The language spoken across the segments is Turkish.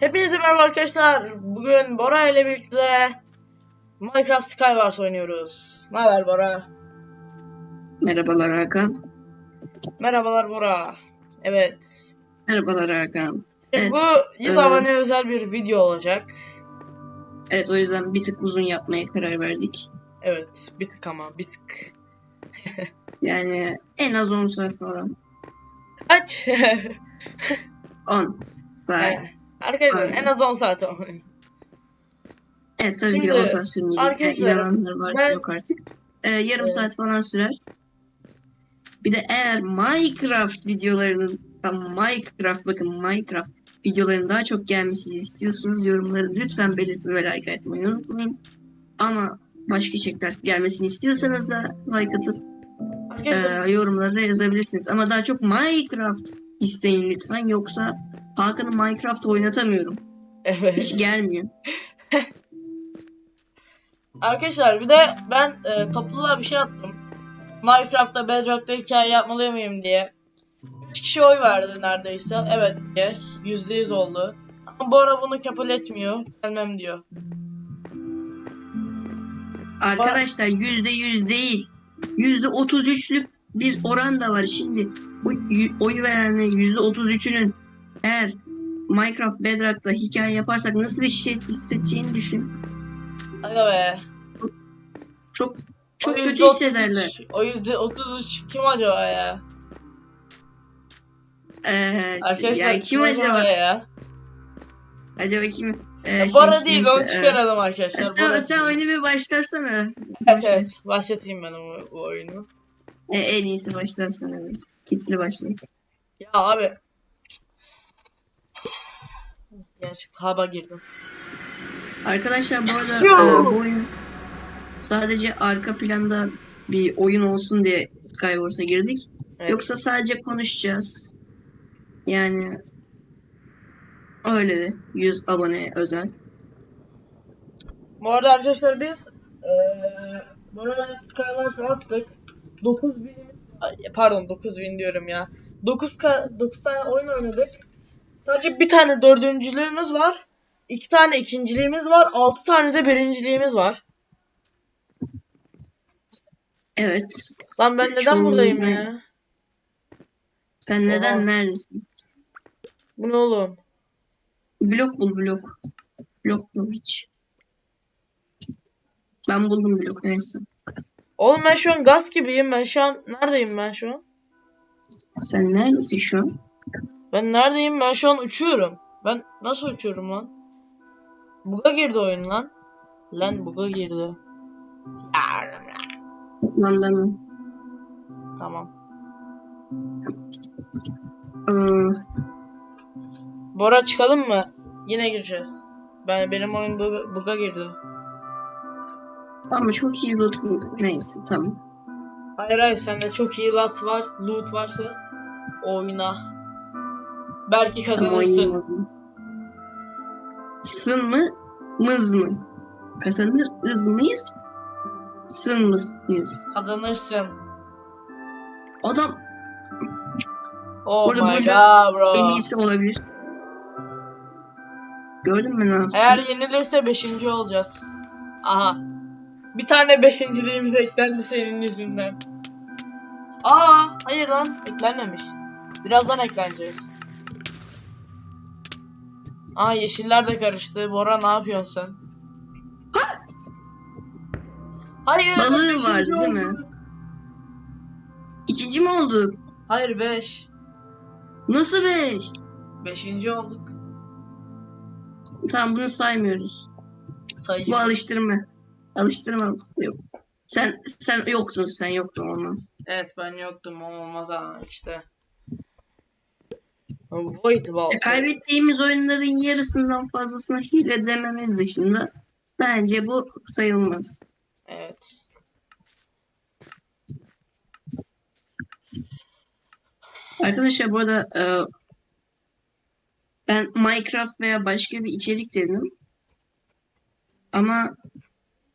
Hepinize merhaba arkadaşlar. Bugün Bora ile birlikte Minecraft Skywars oynuyoruz. Ne haber Bora? Merhabalar Hakan. Merhabalar Bora. Evet. Merhabalar Hakan. Evet, Bu 100 ee, abone özel bir video olacak. Evet o yüzden bir tık uzun yapmaya karar verdik. Evet. Bir tık ama bir tık. Yani en az 10 saat falan. Kaç? 10 saat. Evet. Arkadaşlar Aynen. en az 10 saat oyun. Evet tabii Şimdi, ki 10 saat sürmeyecek. arkadaşlar, Yani varsa ben- yok artık. Ee, yarım Evet. saat falan sürer. Bir de eğer Minecraft videolarının tam Minecraft bakın Minecraft videolarının daha çok gelmesini istiyorsanız yorumları lütfen belirtin ve like atmayı unutmayın. Ama başka içerikler gelmesini istiyorsanız da like atıp e, yorumlara yazabilirsiniz. Ama daha çok Minecraft isteyin lütfen. Yoksa Hakan'ı Minecraft oynatamıyorum. evet. Hiç gelmiyor. Arkadaşlar bir de ben e, topluluğa bir şey attım. Minecraft'ta Bedrock'ta hikaye yapmalı mıyım diye. 3 kişi oy verdi neredeyse. Evet diye. %100 oldu. Ama bu ara bunu kabul etmiyor. Gelmem diyor. Arkadaşlar yüzde yüz değil. Yüzde otuz üçlük bir oran da var. Şimdi bu oy verenlerin yüzde otuz üçünün eğer Minecraft Bedrock'ta hikaye yaparsak nasıl şey hissedeceğini düşün. Aga be. Çok çok O kötü %33 hissederler. O yüzde 33 kim acaba ya? Ee, Arkadaşlar ya kim acaba? ya? Acaba kim? Ee, Ya, şey, Bora değil onu çıkaralım arkadaşlar. Sen, Bora sen oyunu bir başlasana. Evet evet. Başlatayım ben o, o oyunu. E, en iyisi başlasana. bir. Kitli başlayın. Ya abi. Gerçekten haba girdim. Arkadaşlar bu arada e, bu oyun sadece arka planda bir oyun olsun diye Skywars'a girdik. Evet. Yoksa sadece konuşacağız. Yani öyle de 100 abone özel. Bu arada arkadaşlar biz eee Bora Skylars'ı attık. 9000 Ay, pardon 9000 diyorum ya. 9 9 tane oyun oynadık. Sadece bir tane dördüncülüğümüz var. 2 tane ikinciliğimiz var. 6 tane de birinciliğimiz var. Evet. Lan ben neden buradayım ben- ya? Sen neden Oha. neredesin? Bu ne oğlum? Blok bul blok. Blok bul hiç. Ben buldum blok neyse. Oğlum ben şu an gaz gibiyim. Ben şu an neredeyim ben şu an? Sen neredesin şu an? Ben neredeyim? Ben şu an uçuyorum. Ben nasıl uçuyorum lan? Buga girdi oyun lan. Lan buga girdi. Toplanda mı? Tamam. Ee, Bora çıkalım mı? Yine gireceğiz. Ben benim oyun buga, buga girdi. ama çok iyi loot Neyse tamam. Hayır hayır sende çok iyi loot var, loot varsa oyna. Belki kazanırsın. Sın mı? Mız mı? Kazanırız mıyız? Sın mıyız? Kazanırsın. Adam Oh Orada my god bro. en iyisi olabilir. Gördün mü ne yaptı? Eğer yenilirse 5. olacağız. Aha. Bir tane beşinciliğimiz eklendi senin yüzünden. Aa, hayır lan, eklenmemiş. Birazdan ekleneceğiz. Aa yeşiller de karıştı. Bora ne yapıyorsun sen? Hayır. Balığı beşinci vardı değil mi? olduk. İkinci mi olduk? Hayır 5. Nasıl beş? 5. olduk. Tamam bunu saymıyoruz. Bu alıştırma. Alıştırma yok. Sen sen yoktun sen yoktun olmaz. Evet ben yoktum olmaz ama işte. Void Vault. E, kaybettiğimiz oyunların yarısından fazlasına hile dememiz dışında bence bu sayılmaz. Evet. Arkadaşlar bu arada e, ben Minecraft veya başka bir içerik dedim. Ama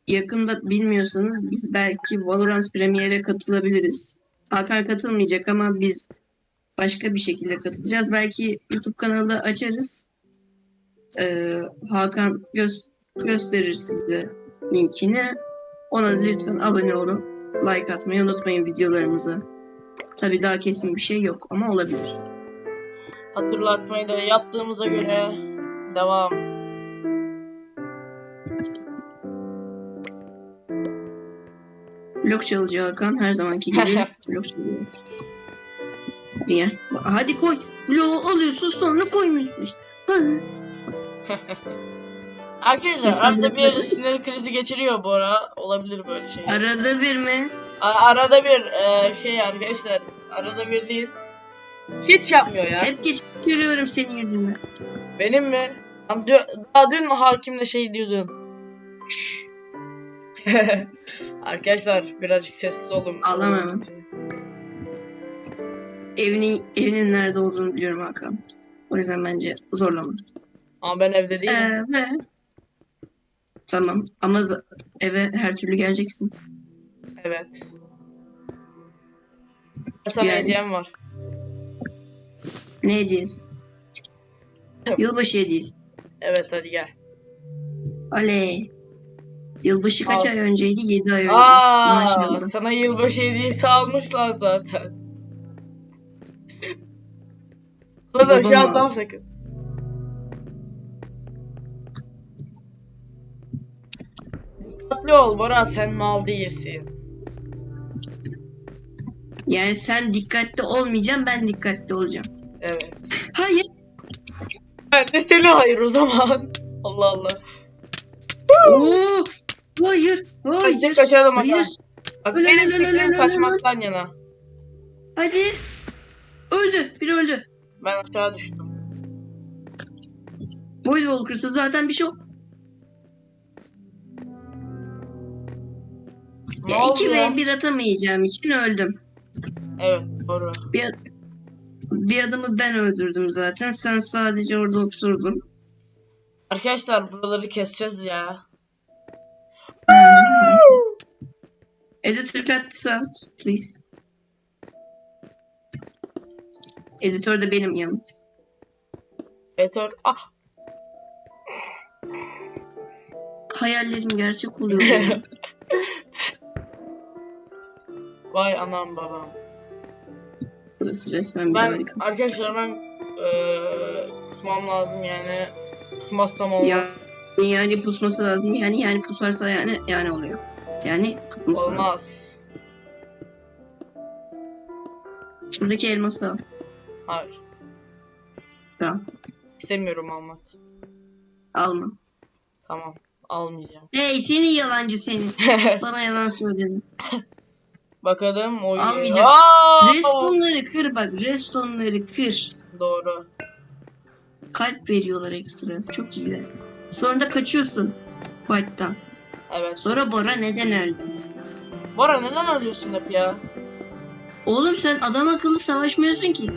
yakında bilmiyorsanız biz belki Valorant Premier'e katılabiliriz. Hakan katılmayacak ama biz başka bir şekilde katılacağız. Belki YouTube kanalı açarız. Ee, Hakan göz gösterir size linkini. Ona lütfen abone olun. Like atmayı unutmayın videolarımıza. Tabii daha kesin bir şey yok ama olabilir. Hatırlatmayı da yaptığımıza göre devam. Blok çalıcı Hakan her zamanki gibi blok çalıyoruz. Niye? Hadi koy. Bloğu alıyorsun sonra koymuyorsun. Hı. Arkadaşlar arada bir sinir krizi geçiriyor Bora. Olabilir böyle şey. Arada bir mi? A- arada bir e, şey arkadaşlar. Arada bir değil. Hiç yapmıyor ya. Hep geçiriyorum senin yüzünden. Benim mi? Dü- Daha dün hakimle şey diyordun. Arkadaşlar birazcık sessiz olun. Ağlamam. Evinin, evinin nerede olduğunu biliyorum Hakan. O yüzden bence zorlama. Ama ben evde değilim. Evet. Tamam ama eve her türlü geleceksin. Evet. Sana Yani. hediyem var. Ne hediyesi? Yılbaşı hediyesi. Evet hadi gel. Oley. Yılbaşı kaç Al. ay önceydi? 7 ay önce. Aa, Maşallah. sana yılbaşı hediyesi almışlar zaten. Bana da bir Babam atmam aldı. sakın. Dikkatli ol Bora sen mal değilsin. Yani sen dikkatli olmayacaksın ben dikkatli olacağım. Evet. Hayır. Ben de seni hayır o zaman. Allah Allah. Oo. Hayır. Hayır. Kaçacak kaçalım Hayır. Bak benim öyle, fikrim öyle, kaçmaktan yana. Hadi. Öldü. Biri öldü. Ben aşağı düştüm. Void Walker'sa zaten bir şey yok. Ne Ya oldu 2 ya? ve 1 atamayacağım için öldüm. Evet doğru. Bir, bir adamı ben öldürdüm zaten. Sen sadece orada oturdun. Arkadaşlar buraları keseceğiz ya. Editor cut this out, please. Editör de benim yalnız. Etör. Ah. Hayallerim gerçek oluyor. benim. Vay anam babam. Burası resmen bir Ben harika. arkadaşlar ben eee kusmam lazım yani. Kusmazsam olmaz. Ya. Yani pusması lazım. Yani yani pusarsa yani yani oluyor. Yani tutması lazım. olmaz. Şuradaki elması al. Hayır. Tamam. İstemiyorum almak. Alma. Tamam. Almayacağım. Hey seni yalancı seni. Bana yalan söyledin. Bakalım o Almayacağım. Aa! Restonları kır bak. Restonları kır. Doğru. Kalp veriyorlar ekstra. Çok iyiler. Sonra da kaçıyorsun. Fight'tan. Evet. Sonra Bora neden öldü? Bora neden ölüyorsun hep ya? Oğlum sen adam akıllı savaşmıyorsun ki.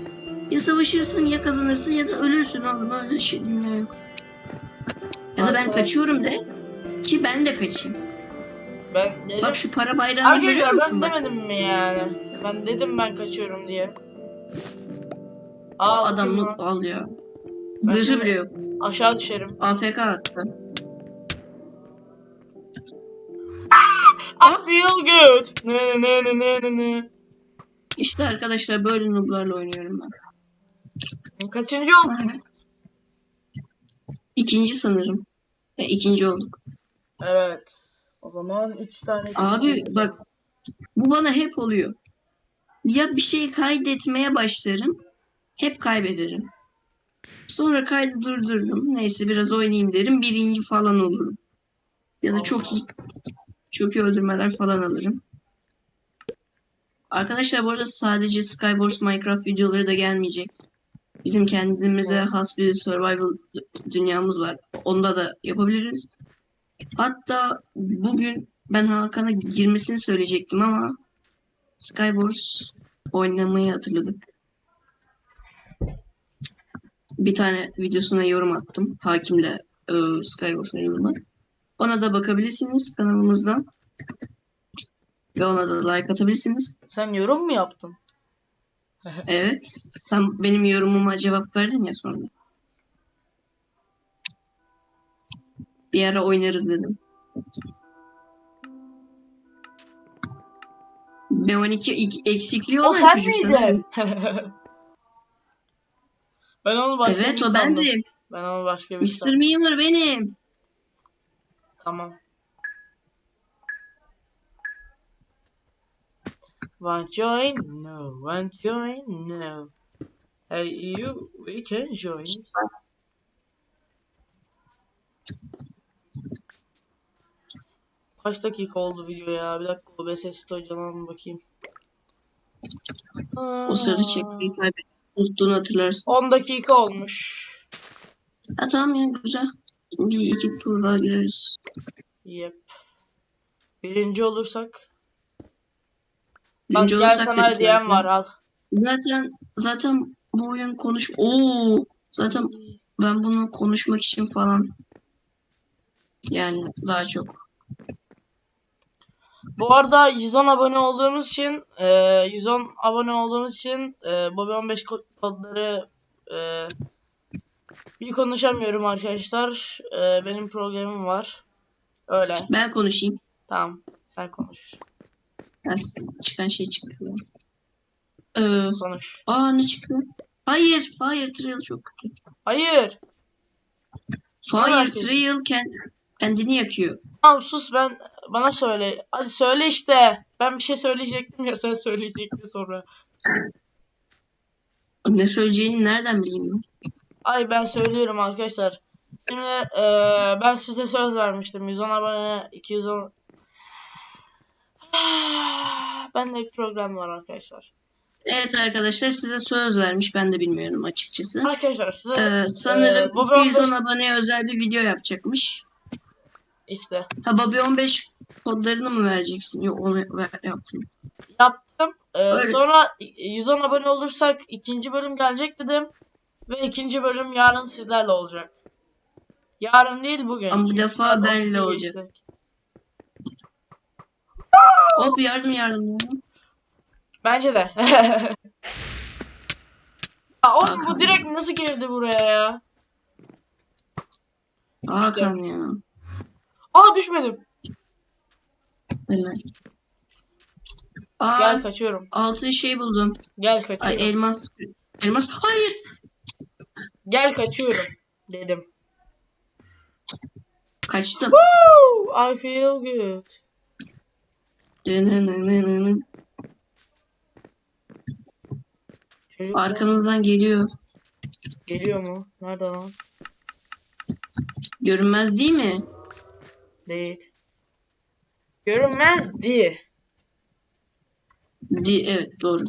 Ya savaşırsın ya kazanırsın ya da ölürsün oğlum öyle şey dünya yok. Ya da ben kaçıyorum de ki ben de kaçayım. Ben dedim. Bak şu para bayrağını görüyor Arkadaşlar musun ben bak? demedim mi yani? Ben dedim ben kaçıyorum diye. Aa, adam bakayım not lan. al ya. Ben Zırhı şimdi- bile yok. Aşağı düşerim. AFK attı. I feel good. Ne ne ne ne ne ne. İşte arkadaşlar böyle nooblarla oynuyorum ben. Kaçıncı olduk? İkinci sanırım. Ya, ikinci olduk. Evet. O zaman 3 tane. Abi bak bu bana hep oluyor. Ya bir şey kaydetmeye başlarım. Hep kaybederim. Sonra kaydı durdururum. Neyse biraz oynayayım derim. Birinci falan olurum. Ya da çok iyi çok iyi öldürmeler falan alırım. Arkadaşlar bu arada sadece Skywars Minecraft videoları da gelmeyecek. Bizim kendimize has bir survival dünyamız var. Onda da yapabiliriz. Hatta bugün ben Hakan'a girmesini söyleyecektim ama Skywars oynamayı hatırladık. Bir tane videosuna yorum attım. Hakimle e, Skywars'ın yorumu. Ona da bakabilirsiniz kanalımızdan. Ve ona da like atabilirsiniz. Sen yorum mu yaptın? Evet. Sen benim yorumuma cevap verdin ya sonra. Bir ara oynarız dedim. B12 ik- eksikliği O olan çocuk miydin? ben onu başka Evet o sandım. bendim. Ben onu başka bir Mr. sandım. Miller benim. Tamam. Want join? No. Want join? No. Hey you, we can join. Kaç dakika oldu video ya? Bir dakika OBS story'dan bakayım. O sırada çekmeyi kaybettim. Unuttuğunu hatırlarsın. 10 dakika olmuş. Ha tamam ya güzel. Bir iki tur daha gireriz. Yep. Birinci olursak. Bak Birinci gel olursak sana zaten. var al. Zaten zaten bu oyun konuş. Oo zaten ben bunu konuşmak için falan yani daha çok. Bu arada 110 abone olduğumuz için e, 110 abone olduğumuz için e, Bobby 15 kod- kodları e, bir konuşamıyorum arkadaşlar. E, benim problemim var. Öyle. Ben konuşayım. Tamam. Sen konuş. Biraz çıkan şey çıktı. Ee, Konuş. aa ne çıktı? Hayır, Fire Trail çok kötü. Hayır. Fire versin? Trail kend- kendini yakıyor. Tamam sus ben bana söyle. Hadi söyle işte. Ben bir şey söyleyecektim ya sen söyleyecektin sonra. Ne söyleyeceğini nereden bileyim ben? Ay ben söylüyorum arkadaşlar. Şimdi eee, ben size söz vermiştim. 110 abone 210 Ben de bir problem var arkadaşlar. Evet arkadaşlar size söz vermiş ben de bilmiyorum açıkçası. Arkadaşlar size Ee, sanırım Ee, Bobby 210 15 aboneye özel bir video yapacakmış. işte Ha Bobby 15 kodlarını mı vereceksin? Yok onu yaptın. yaptım. Öyle. sonra 110 abone olursak ikinci bölüm gelecek dedim. Ve ikinci bölüm yarın sizlerle olacak. Yarın değil bugün. Ama bu defa benle 12'yi olacak. geçtik. Hop yardım yardım. Bence de. ya oğlum bu direkt nasıl girdi buraya ya? Hakan ya. Aa düşmedim. Helal. Aa, Gel kaçıyorum. altın şey buldum. Gel Ay kaçıyorum. elmas. Elmas. Hayır. Gel kaçıyorum dedim. Kaçtım. Woo! I feel good. Çocuk Arkamızdan geliyor. geliyor mu? Nerede lan? Görünmez değil mi? Değil. Görünmezdi. Di evet doğru.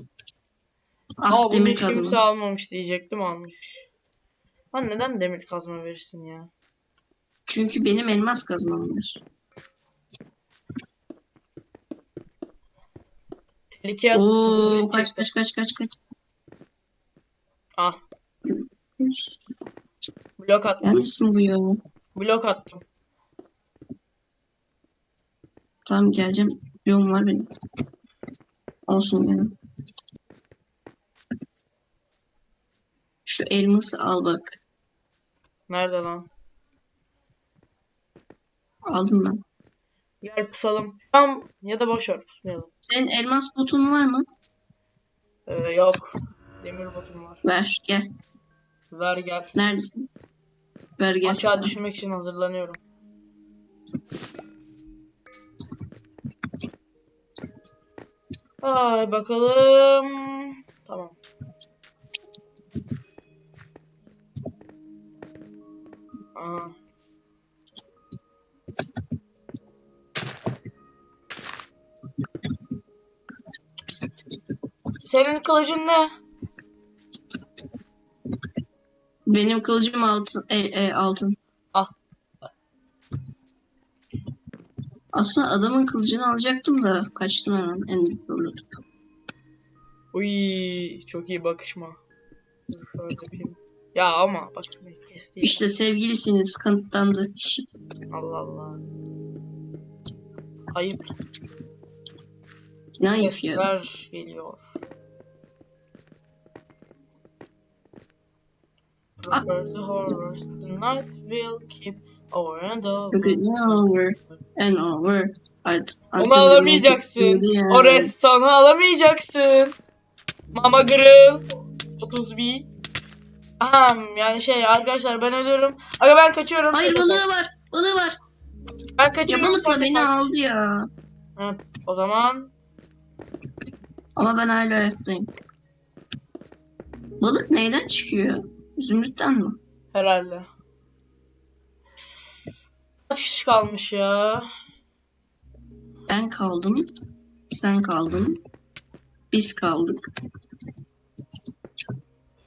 Ah Aa bunu demir hiç kimse kazma. almamış diyecektim almış. Lan neden demir kazma verirsin ya? Çünkü benim elmas kazmamdır. Tehlikeye Oo kaç kaç kaç kaç kaç. Ah blok attım. Gelmişsin bu ya. Blok attım. Tamam geleceğim. Yolum var benim. Olsun yani. Şu elması al bak. Nerede lan? Aldım ben. Gel pusalım. Tamam ya da boş ver pusmayalım. Senin elmas botun var mı? Ee, yok. Demir botum var. Ver gel. Ver gel. Neredesin? Ver gel. Aşağı düşmek için hazırlanıyorum. Ay bakalım. Tamam. Aa. Senin kılıcın ne? Benim kılıcım altın. E, e, altın. Al. Aslında adamın kılıcını alacaktım da kaçtım hemen. En zorladım. Uy, çok iyi bakışma. Dur şöyle yapayım. Ya ama bak kesti. İşte sevgilisiniz kanıtlandı. Allah Allah. Ayıp. Ne ayıp ya. Geliyor. The horrors. The night will keep Over and over. Look at you over and over. I'd, Onu alamayacaksın. O restoranı alamayacaksın. Mama Grill 31. Ahem yani şey arkadaşlar ben ölüyorum. Aga ben kaçıyorum. Hayır balığı var. Balığı var. Ben Ya kaçıyorum. balıkla sen de beni kaç. aldı ya. Ha, o zaman Ama ben hala hayattayım. Balık neyden çıkıyor? Zümrütten mi? herhalde. Kaç kişi kalmış ya? Ben kaldım. Sen kaldın. Biz kaldık.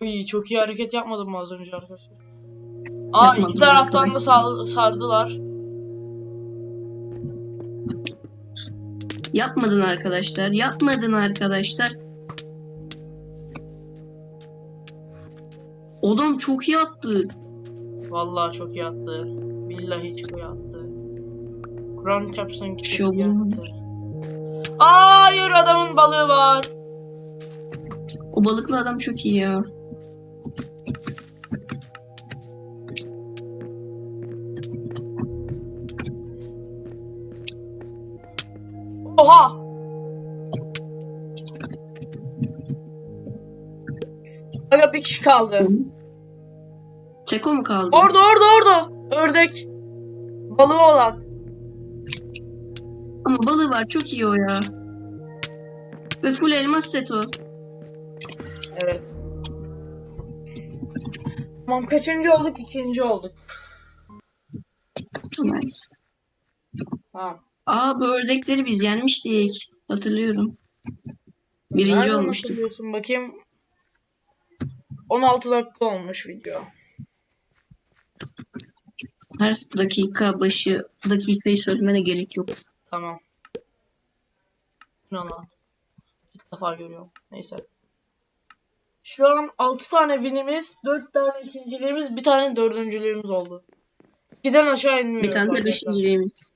İyi çok iyi hareket yapmadım mı az önce arkadaşlar? Aa iki taraftan da sal- sardılar. Yapmadın arkadaşlar. Yapmadın arkadaşlar. Adam çok iyi attı. Vallahi çok iyi attı. Billahi çok iyi attı. Kur'an çarpsın ki şey çok iyi attı. Hayır adamın balığı var. O balıklı adam çok iyi ya. Oha! Aga bir kişi kaldı. Tek o mu kaldı? Orada orada orada. Ördek. Balığı olan. Ama balığı var çok iyi o ya. Ve full elmas set o. Evet. Tamam kaçıncı olduk? İkinci olduk. Nice. Tamam. Aa bu ördekleri biz yenmiştik. Hatırlıyorum. Birinci Nereden olmuştuk. hatırlıyorsun? Bakayım. 16 dakika olmuş video. Her dakika başı dakikayı söylemene gerek yok. Tamam. Lan? İlk defa görüyorum. Neyse. Şu an 6 tane winimiz, 4 tane ikinciliğimiz, bir tane dördüncülüğümüz oldu. 2'den aşağı inmiyoruz. Bir tane de beşinciliğimiz.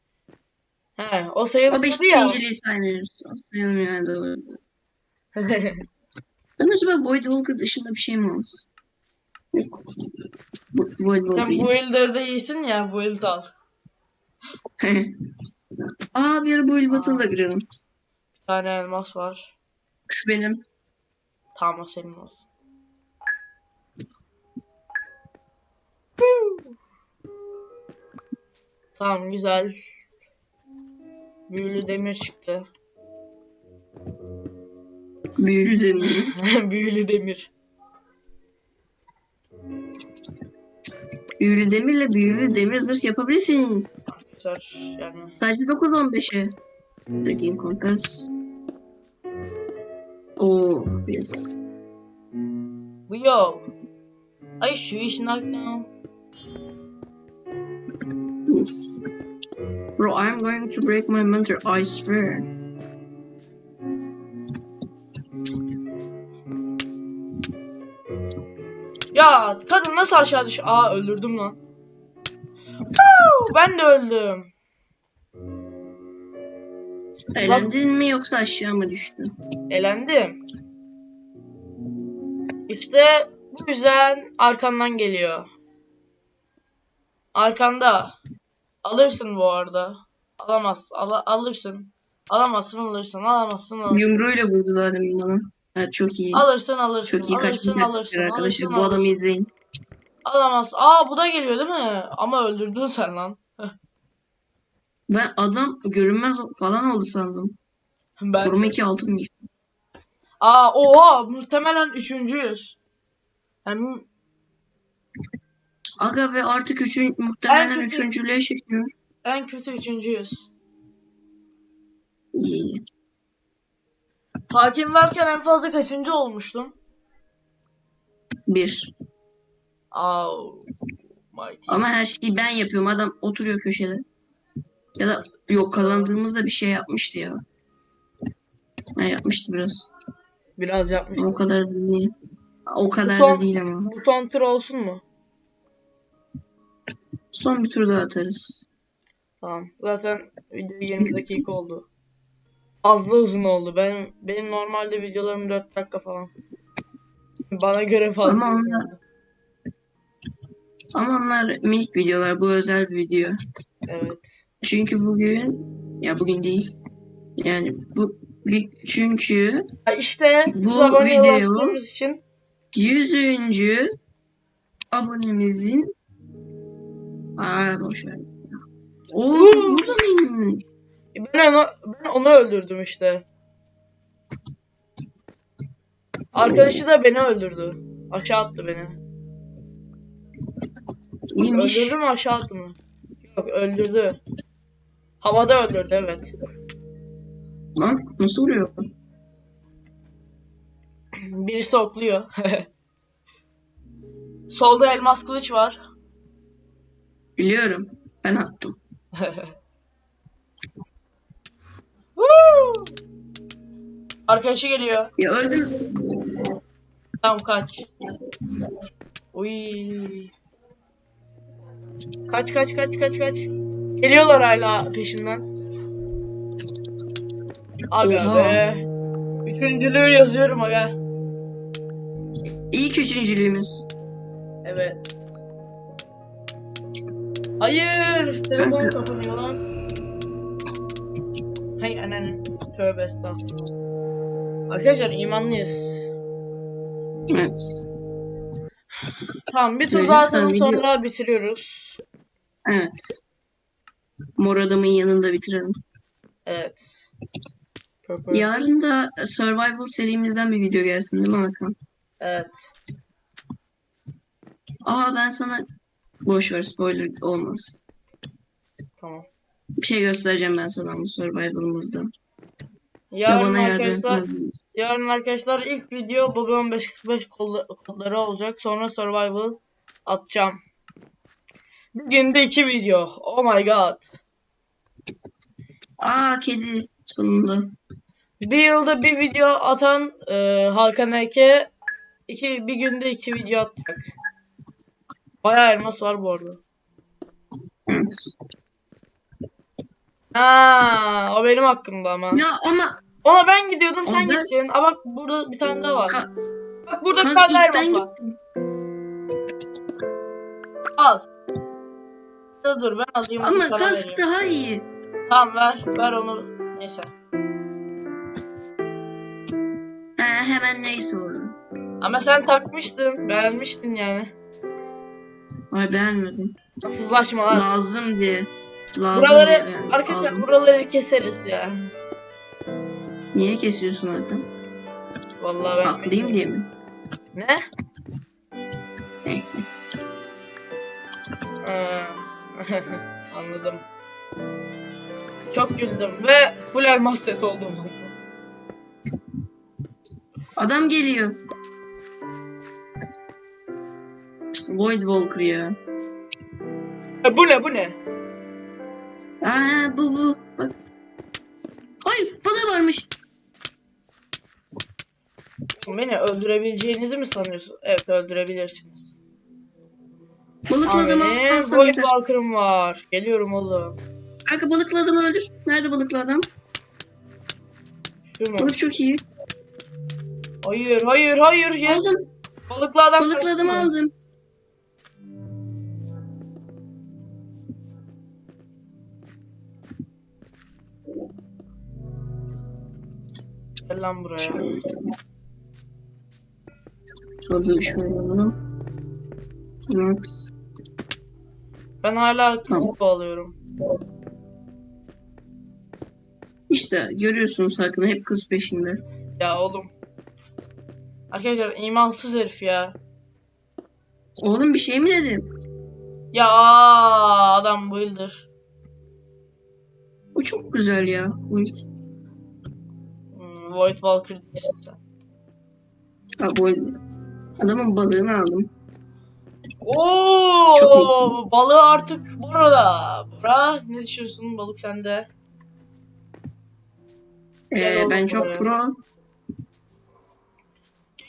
He, o O sayılmıyor ya. beşinciliği saymıyoruz. O sayılmıyor doğru. Ben acaba Void Walker dışında bir şey mi olsun? Yok. Bu- Void Sen Walker. bu ilder'de iyisin ya, bu ilde al. Aa bir ara bu il batılı da girelim. Bir tane elmas var. Şu benim. Tamam o senin olsun. Tamam güzel. Büyülü demir çıktı. Büyülü demir. Büyülü demir. Büyülü demirle büyülü demir zırh yapabilirsiniz. Arkadaşlar yani. Sadece 9-15'e. Breaking Compass. Oh yes. Bu yo. Ay şu iş down. yes. Bro, I'm going to break my mentor, I swear. Ya kadın nasıl aşağı düş? Aa öldürdüm lan. Ben de öldüm. Eğlendin mi yoksa aşağı mı düştün? Elendim. İşte bu yüzden arkandan geliyor. Arkanda. Alırsın bu arada. Alamaz. Ala- alırsın. Alamazsın alırsın. Alamazsın alırsın. Yumruğuyla vurdu demin bana. Evet, çok iyi. Alırsın alırsın. Çok iyi alırsın, kaçmış alırsın, taktikler arkadaşlar. alırsın, Bu adamı alırsın. izleyin. Alamaz. Aa bu da geliyor değil mi? Ama öldürdün sen lan. Ben adam görünmez falan oldu sandım. Ben. Koruma 2 altın mı? Aa oha muhtemelen üçüncüyüz. Yani Aga ve artık üçün, muhtemelen kötü- üçüncülüğe çekiyor. en kötü üçüncüyüz. İyi. Hakim varken en fazla kaçıncı olmuştum? Bir. Oh my Ama her şeyi ben yapıyorum. Adam oturuyor köşede. Ya da yok kazandığımızda bir şey yapmıştı ya. Ha yapmıştı biraz. Biraz Ama yapmıştım. o kadar da değil. O kadar son- da değil ama. Bu son tur olsun mu? Son bir tur daha atarız. Tamam. Zaten video 20 dakika oldu. Fazla uzun oldu. Ben benim normalde videolarım 4 dakika falan. Bana göre fazla. Ama onlar-. Ama onlar minik videolar. Bu özel bir video. Evet. Çünkü bugün ya bugün değil. Yani bu çünkü Ha işte Bu video- için 100. abonemizin Aa boş ver. Oo burada mıyım? Ben onu ben onu öldürdüm işte. Arkadaşı da beni öldürdü. Aşağı attı beni. İyiymiş. Öldürdü mü aşağı attı mı? Yok öldürdü. Havada öldürdü evet. Lan nasıl vuruyor? Birisi okluyor. Solda elmas kılıç var. Biliyorum. Ben attım. Woo! Arkadaşı geliyor. Ya öldüm. Tamam kaç. Uy. Kaç kaç kaç kaç kaç. Geliyorlar hala peşinden. Aga Oha. be. Üçüncülüğü yazıyorum aga. İlk üçüncülüğümüz. Evet. Hayır. Telefon kapanıyor lan. Hay anan. Tövbe estağfurullah. Arkadaşlar imanlıyız. Evet. Tamam bir tur daha atalım video- sonra bitiriyoruz. Evet. Mor adamın yanında bitirelim. Evet. Purple. Yarın da Survival serimizden bir video gelsin değil mi Hakan? Evet. Aa ben sana boş ver spoiler olmaz. Tamam. Bir şey göstereceğim ben sana bu survival'ımızda. Ya Yarın arkadaşlar, yarın arkadaşlar ilk video Bobby 1545 kod- kodları olacak. Sonra survival atacağım. Bir günde iki video. Oh my god. Aa kedi sonunda. Bir yılda bir video atan e, Hakan Eke iki, bir günde iki video atacak. Bayağı elmas var bu arada. Ha, o benim hakkımda ama. Ya ama Ona ben gidiyordum sen ben- gittin. Aa bak burada bir tane daha var. Ka- Bak burada kanka ilk ben elmas var. gittim. Al. Dur dur ben alayım onu Ama sana kask vereyim. daha iyi. Tamam ver ver onu. Neyse. Ha, hemen neyse oldu. Ama sen takmıştın. Beğenmiştin yani. Ay beğenmedim. Sızlaşma lan. Lazım diye. Lazım Buraları beğendim. arkadaşlar Aldım. buraları keseriz ya. Niye kesiyorsun Hakan? Vallahi ben Haklıyım diye mi? Ne? Eh, Ee, Anladım. Çok güldüm ve full elmas set oldum. Adam geliyor. Void Walker ya. E, bu ne bu ne? Aa bu bu. Bak. Hayır balığı varmış. Beni öldürebileceğinizi mi sanıyorsun? Evet öldürebilirsiniz. Balıklı Ama adamı alsam yeter. Walker'ım var. Geliyorum oğlum. Kanka balıklı adamı öldür. Nerede balıklı adam? Şu mu? Balık çok iyi. Hayır hayır hayır. Aldım. Balıklı adam Balıklı adamı mı? aldım. Gel lan buraya. Aldım şöyle bunu. Evet. Ben hala Tamam. kupa alıyorum. İşte görüyorsunuz Hakan'ı hep kız peşinde. Ya oğlum. Arkadaşlar imansız herif ya. Oğlum bir şey mi dedim? Ya adam builder. Bu çok güzel ya. Uy. Void Walker değilsin sen. Adamın balığını aldım. Oo, balığı artık burada. Bura ne düşünüyorsun balık sende? Ee, ben çok buraya. pro.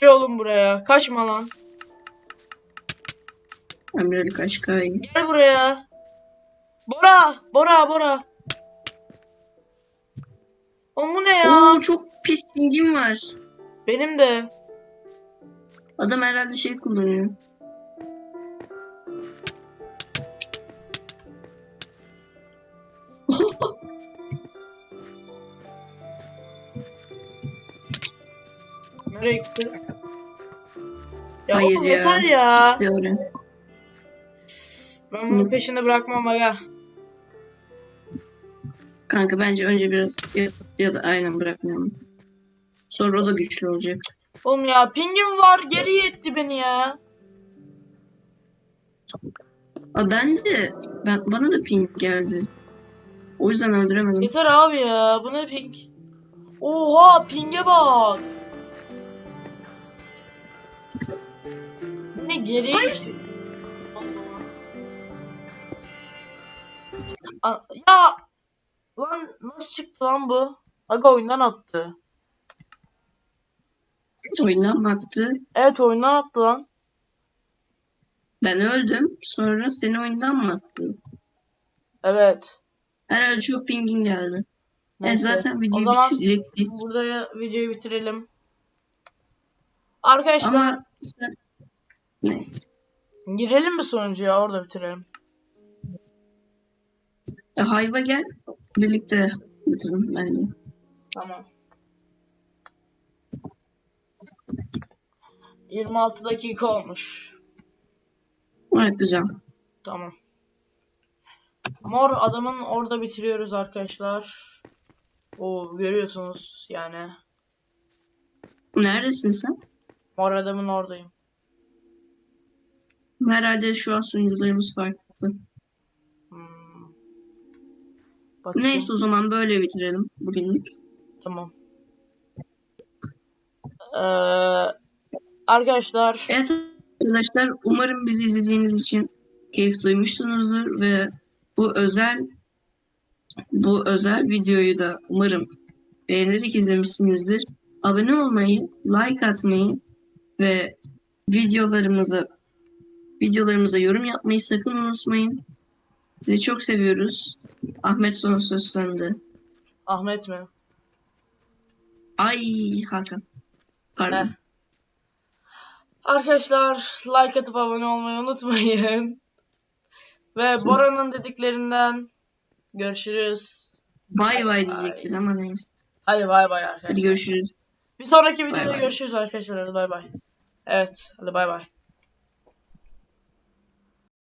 Gel oğlum buraya. Kaçma lan. Emre Kaşkay. Gel buraya. Bora, Bora, Bora. O bu ne ya? Oo çok pis pingim var. Benim de. Adam herhalde şey kullanıyor. Nereye gitti? Ya Hayır oğlum ya. yeter ya. Diyorum. Ben bunun peşini bırakmam aga. Kanka bence önce biraz ya, ya da aynen bırakmayalım. Sonra o da güçlü olacak. Oğlum ya pingim var geriye etti beni ya. Aa, ben de ben bana da ping geldi. O yüzden öldüremedim. Yeter abi ya bu ne ping? Oha pinge bak. Ne. A- Ya lan nasıl çıktı lan bu? Aga oyundan attı. Oyundan baktı. Evet oyundan attı lan. Ben öldüm. Sonra seni oyundan mı attı? Evet. Herhalde çok pingin geldi. E zaten o videoyu zaman bitirecektik. burada ya- videoyu bitirelim. Arkadaşlar Ama sen... Neyse. girelim mi sonucuya orada bitirelim. E, hayva gel. Birlikte bitirelim bence. Tamam. 26 dakika olmuş. Evet güzel. Tamam. Mor adamın orada bitiriyoruz arkadaşlar. O görüyorsunuz yani. Neredesin sen? Mor adamın oradayım. Herhalde şu an sunucularımız farklı. Hmm. Bakayım. Neyse o zaman böyle bitirelim bugünlük. Tamam. Ee, arkadaşlar Evet arkadaşlar umarım bizi izlediğiniz için keyif duymuşsunuzdur ve bu özel bu özel videoyu da umarım beğenerek izlemişsinizdir. Abone olmayı, like atmayı ve videolarımıza videolarımıza yorum yapmayı sakın unutmayın. Sizi çok seviyoruz. Ahmet son söz sende. Ahmet mi? Ay Hakan. Pardon. Heh. Arkadaşlar like atıp abone olmayı unutmayın. Ve Bora'nın dediklerinden görüşürüz. Bay bay diyecektin ama neyse. Hadi bay bay arkadaşlar. Hadi görüşürüz. Bir sonraki videoda bay. görüşürüz arkadaşlar. Hadi bay bay. Evet, hadi bay bay.